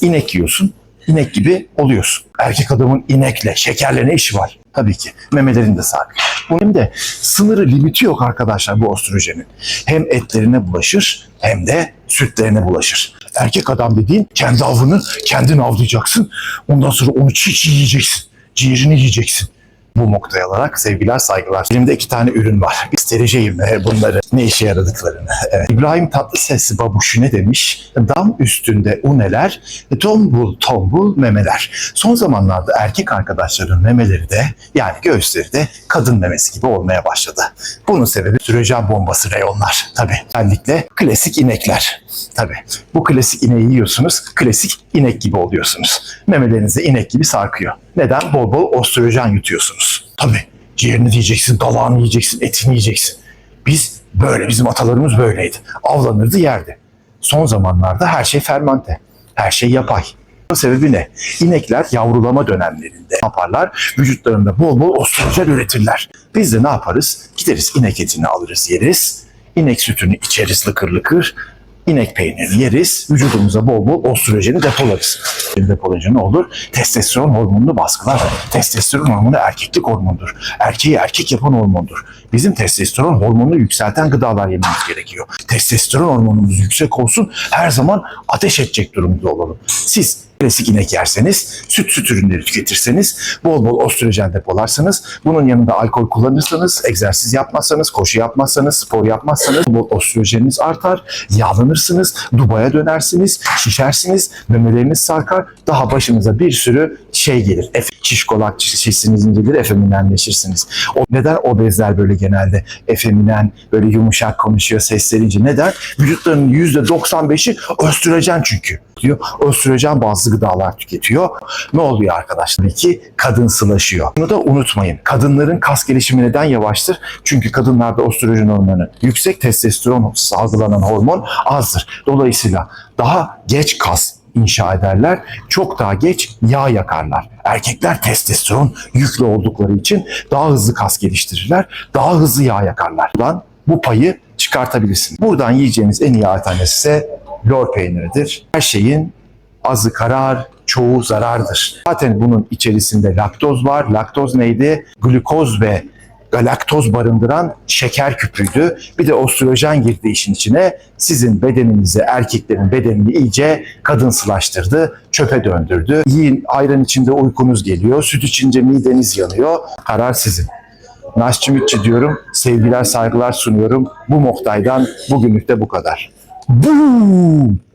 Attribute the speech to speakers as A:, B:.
A: inek yiyorsun. inek gibi oluyorsun. Erkek adamın inekle, şekerle ne işi var? Tabii ki. Memelerin de sarkıyor. Bunun de sınırı, limiti yok arkadaşlar bu östrojenin. Hem etlerine bulaşır hem de sütlerine bulaşır. Erkek adam dediğin kendi avını kendin avlayacaksın. Ondan sonra onu çiğ çiğ yiyeceksin. Ciğerini yiyeceksin. Bu noktaya alarak sevgiler saygılar. Elimde iki tane ürün var. İstereceğim e, bunları ne işe yaradıklarını. Evet. İbrahim Tatlıses babuşu ne demiş? Dam üstünde uneler, tombul tombul memeler. Son zamanlarda erkek arkadaşların memeleri de yani göğüsleri de kadın memesi gibi olmaya başladı. Bunun sebebi sürecan bombası reyonlar. Tabii. Özellikle klasik inekler. Tabii. Bu klasik ineği yiyorsunuz, klasik inek gibi oluyorsunuz. Memelerinize inek gibi sarkıyor. Neden? Bol bol östrojen yutuyorsunuz. Tabii. Ciğerini yiyeceksin, dalağını yiyeceksin, etini yiyeceksin. Biz böyle, bizim atalarımız böyleydi. Avlanırdı yerdi. Son zamanlarda her şey fermente. Her şey yapay. Bunun sebebi ne? İnekler yavrulama dönemlerinde ne yaparlar? Vücutlarında bol bol östrojen üretirler. Biz de ne yaparız? Gideriz inek etini alırız yeriz. İnek sütünü içeriz lıkır lıkır. İnek peynirini yeriz. Vücudumuza bol bol östrojeni depolarız. Depolayınca ne olur? Testosteron hormonunu baskılar. Testosteron hormonu erkeklik hormondur. Erkeği erkek yapan hormondur. Bizim testosteron hormonunu yükselten gıdalar yememiz gerekiyor. Testosteron hormonumuz yüksek olsun. Her zaman ateş edecek durumda olalım. Siz klasik inek yerseniz, süt süt ürünleri tüketirseniz, bol bol östrojen depolarsanız, bunun yanında alkol kullanırsanız, egzersiz yapmazsanız, koşu yapmazsanız, spor yapmazsanız bol östrojeniniz artar, yağlanırsınız, dubaya dönersiniz, şişersiniz, memeleriniz sarkar, daha başınıza bir sürü şey gelir. Efe, şişkolak şişsiniz incelir, efeminenleşirsiniz. O, neden obezler böyle genelde efeminen, böyle yumuşak konuşuyor, seslerince? Neden? Vücutlarının %95'i östrojen çünkü. Diyor. Östrojen bazlı gıdalar tüketiyor. Ne oluyor arkadaşlar? Tabii ki kadınsılaşıyor. Bunu da unutmayın. Kadınların kas gelişimi neden yavaştır? Çünkü kadınlarda östrojen hormonu yüksek, testosteron salgılanan hormon azdır. Dolayısıyla daha geç kas inşa ederler. Çok daha geç yağ yakarlar. Erkekler testosteron yüklü oldukları için daha hızlı kas geliştirirler. Daha hızlı yağ yakarlar. Buradan bu payı çıkartabilirsiniz. Buradan yiyeceğiniz en iyi alternatif ise lor peyniridir. Her şeyin azı karar, çoğu zarardır. Zaten bunun içerisinde laktoz var. Laktoz neydi? Glukoz ve galaktoz barındıran şeker küpüydü. Bir de östrojen girdi işin içine. Sizin bedeninizi, erkeklerin bedenini iyice kadınsılaştırdı, çöpe döndürdü. Yiyin, ayran içinde uykunuz geliyor, süt içince mideniz yanıyor. Karar sizin. Naşçı diyorum, sevgiler, saygılar sunuyorum. Bu Moktay'dan bugünlük de bu kadar. Boom!